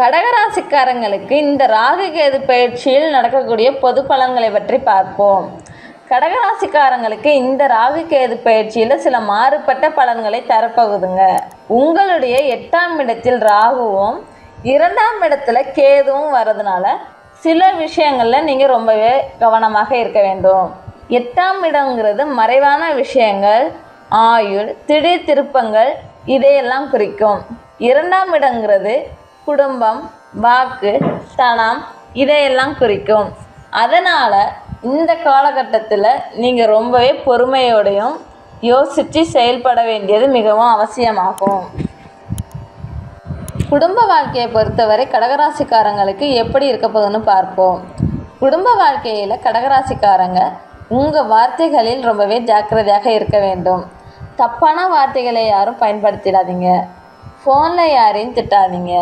கடகராசிக்காரங்களுக்கு இந்த ராகு கேது பயிற்சியில் நடக்கக்கூடிய பொது பலன்களை பற்றி பார்ப்போம். கடகராசிக்காரங்களுக்கு இந்த ராகு கேது பயிற்சியில் சில மாறுபட்ட பலன்களை தரப்போகுதுங்க. உங்களுடைய எட்டாம் இடத்தில் ராகுவும் இரண்டாம் இடத்துல கேதுவும் வர்றதுனால சில விஷயங்களில் நீங்கள் ரொம்பவே கவனமாக இருக்க வேண்டும். எட்டாம் இடங்கிறது மறைவான விஷயங்கள் ஆயுள் திடீர் திருப்பங்கள் இதையெல்லாம் குறிக்கும். இரண்டாம் இடங்கிறது குடும்பம் வாக்கு தனம் இதையெல்லாம் குறிக்கும். அதனால் இந்த காலகட்டத்தில் நீங்கள் ரொம்பவே பொறுமையோடையும் யோசித்து செயல்பட வேண்டியது மிகவும் அவசியமாகும். குடும்ப வாழ்க்கையை பொறுத்தவரை கடகராசிக்காரங்களுக்கு எப்படி இருக்க போகுதுன்னு பார்ப்போம். குடும்ப வாழ்க்கையில் கடகராசிக்காரங்க உங்கள் வார்த்தைகளில் ரொம்பவே ஜாக்கிரதையாக இருக்க வேண்டும். தப்பான வார்த்தைகளை யாரும் பயன்படுத்திடாதீங்க. ஃபோனில் யாரையும் திட்டாதீங்க.